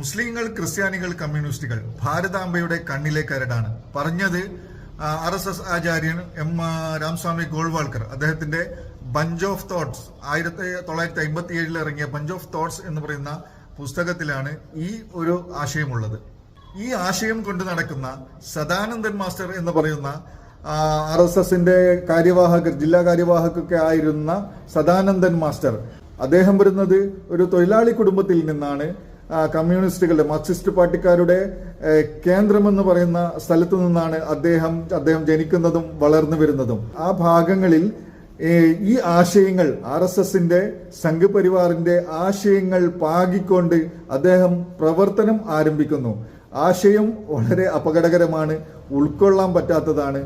മുസ്ലിങ്ങൾ ക്രിസ്ത്യാനികൾ കമ്മ്യൂണിസ്റ്റുകൾ ഭാരതാംബയുടെ കണ്ണിലെ കരടാണ് പറഞ്ഞത് ആർ എസ് എസ് ആചാര്യൻ എം രാംസ്വാമി ഗോൾവാൾക്കർ. അദ്ദേഹത്തിന്റെ ബഞ്ച് ഓഫ് തോട്ട്സ് ആയിരത്തി തൊള്ളായിരത്തി അമ്പത്തി ഏഴിൽ ഇറങ്ങിയ ബഞ്ച് ഓഫ് തോട്ട്സ് എന്ന് പറയുന്ന പുസ്തകത്തിലാണ് ഈ ഒരു ആശയമുള്ളത്. ഈ ആശയം കൊണ്ട് നടക്കുന്ന സദാനന്ദൻ മാസ്റ്റർ എന്ന് പറയുന്ന ആർ എസ് എസിന്റെ കാര്യവാഹകർ ജില്ലാ കാര്യവാഹകൊക്കെ ആയിരുന്ന സദാനന്ദൻ മാസ്റ്റർ. അദ്ദേഹം വരുന്നത് ഒരു തൊഴിലാളി കുടുംബത്തിൽ നിന്നാണ്. കമ്മ്യൂണിസ്റ്റുകളുടെ മാർക്സിസ്റ്റ് പാർട്ടിക്കാരുടെ കേന്ദ്രമെന്ന് പറയുന്ന സ്ഥലത്തു നിന്നാണ് അദ്ദേഹം അദ്ദേഹം ജനിക്കുന്നതും വളർന്നു വരുന്നതും. ആ ഭാഗങ്ങളിൽ ഈ ആശയങ്ങൾ ആർ എസ് എസിന്റെ സംഘപരിവാറിന്റെ ആശയങ്ങൾ പാകിക്കൊണ്ട് അദ്ദേഹം പ്രവർത്തനം ആരംഭിക്കുന്നു. ആശയം വളരെ അപകടകരമാണ് ഉൾക്കൊള്ളാൻ പറ്റാത്തതാണ്.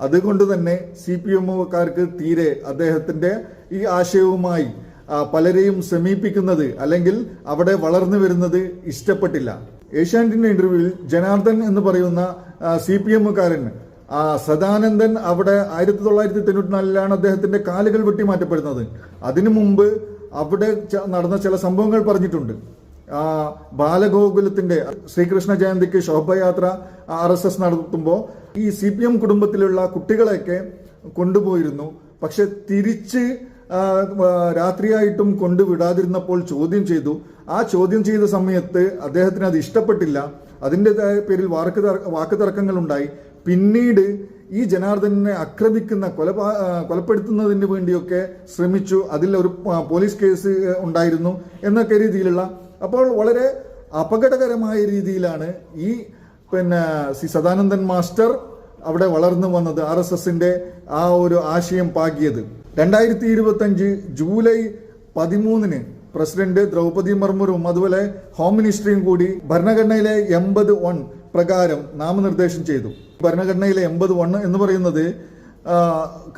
അതുകൊണ്ട് തന്നെ സി പി എമ്മുകാർക്ക് തീരെ അദ്ദേഹത്തിന്റെ ഈ ആശയവുമായി പലരെയും സമീപിക്കുന്നത് അല്ലെങ്കിൽ അവിടെ വളർന്നു വരുന്നത് ഇഷ്ടപ്പെട്ടില്ല. ഏഷ്യാനെറ്റിന്റെ ഇന്റർവ്യൂവിൽ ജനാർദ്ദൻ എന്ന് പറയുന്ന സി പി എമ്മുകാരൻ സദാനന്ദൻ അവിടെ ആയിരത്തി തൊള്ളായിരത്തി തൊണ്ണൂറ്റിനാലിലാണ് അദ്ദേഹത്തിന്റെ കാലുകൾ വെട്ടി മാറ്റപ്പെടുന്നത്. അതിനു മുമ്പ് അവിടെ നടന്ന ചില സംഭവങ്ങൾ പറഞ്ഞിട്ടുണ്ട്. ബാലഗോകുലത്തിന്റെ ശ്രീകൃഷ്ണ ജയന്തിക്ക് ശോഭയാത്ര ആർ എസ് എസ് നടത്തുമ്പോൾ ഈ സി പി എം കുടുംബത്തിലുള്ള കുട്ടികളെയൊക്കെ കൊണ്ടുപോയിരുന്നു. പക്ഷെ തിരിച്ച് രാത്രിയായിട്ടും കൊണ്ടുവിടാതിരുന്നപ്പോൾ ചോദ്യം ചെയ്തു. ആ ചോദ്യം ചെയ്ത സമയത്ത് അദ്ദേഹത്തിന് അത് ഇഷ്ടപ്പെട്ടില്ല. അതിന്റെ പേരിൽ വാക്ക് വാക്ക് തർക്കങ്ങൾ ഉണ്ടായി പിന്നീട് ഈ ജനാർദ്ദനെ ആക്രമിക്കുന്ന കൊലപാ കൊലപ്പെടുത്തുന്നതിന് വേണ്ടിയൊക്കെ ശ്രമിച്ചു. അതിൽ ഒരു പോലീസ് കേസ് ഉണ്ടായിരുന്നു എന്നൊക്കെ രീതിയിലുള്ള അപ്പോൾ വളരെ അപകടകരമായ രീതിയിലാണ് ഈ പിന്നെ സി സദാനന്ദൻ മാസ്റ്റർ അവിടെ വളർന്നു വന്നത് ആർ എസ് എസിന്റെ ആ ഒരു ആശയം പാകിയത്. രണ്ടായിരത്തി ഇരുപത്തി അഞ്ച് ജൂലൈ പതിമൂന്നിന് പ്രസിഡന്റ് ദ്രൗപദി മുർമുറും അതുപോലെ ഹോം മിനിസ്റ്ററിയും കൂടി ഭരണഘടനയിലെ എൺപത് വൺ പ്രകാരം നാമനിർദ്ദേശം ചെയ്തു. ഭരണഘടനയിലെ എൺപത് വൺ എന്ന് പറയുന്നത്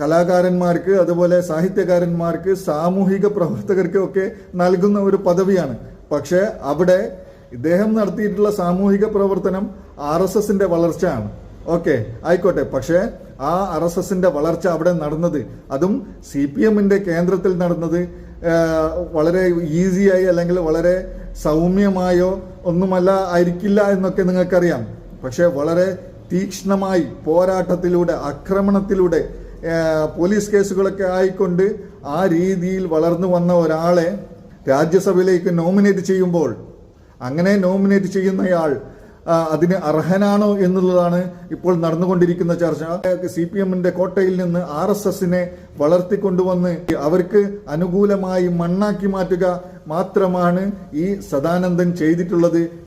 കലാകാരന്മാർക്ക് അതുപോലെ സാഹിത്യകാരന്മാർക്ക് സാമൂഹിക പ്രവർത്തകർക്ക് ഒക്കെ നൽകുന്ന ഒരു പദവിയാണ്. പക്ഷേ അവിടെ ഇദ്ദേഹം നടത്തിയിട്ടുള്ള സാമൂഹിക പ്രവർത്തനം ആർ എസ് എസിന്റെ വളർച്ചയാണ്. ഓക്കെ ആയിക്കോട്ടെ. പക്ഷേ ആ ആർ എസ് എസിന്റെ വളർച്ച അവിടെ നടന്നത് അതും സി പി എമ്മിന്റെ കേന്ദ്രത്തിൽ നടന്നത് വളരെ ഈസിയായി അല്ലെങ്കിൽ വളരെ സൗമ്യമായോ ഒന്നുമല്ല ആയിരിക്കില്ല എന്നൊക്കെ നിങ്ങൾക്കറിയാം. പക്ഷേ വളരെ തീക്ഷ്ണമായി പോരാട്ടത്തിലൂടെ ആക്രമണത്തിലൂടെ പോലീസ് കേസുകളൊക്കെ ആയിക്കൊണ്ട് ആ രീതിയിൽ വളർന്നു വന്ന ഒരാളെ രാജ്യസഭയിലേക്ക് നോമിനേറ്റ് ചെയ്യുമ്പോൾ അങ്ങനെ നോമിനേറ്റ് ചെയ്യുന്നയാൾ അതിന് അർഹനാണോ എന്നുള്ളതാണ് ഇപ്പോൾ നടന്നുകൊണ്ടിരിക്കുന്ന ചർച്ച. സി പി എമ്മിന്റെ കോട്ടയിൽ നിന്ന് ആർ എസ് എസിനെ വളർത്തിക്കൊണ്ടുവന്ന് അവർക്ക് അനുകൂലമായി മണ്ണാക്കി മാറ്റുക മാത്രമാണ് ഈ സദാനന്ദൻ ചെയ്തിട്ടുള്ളത്.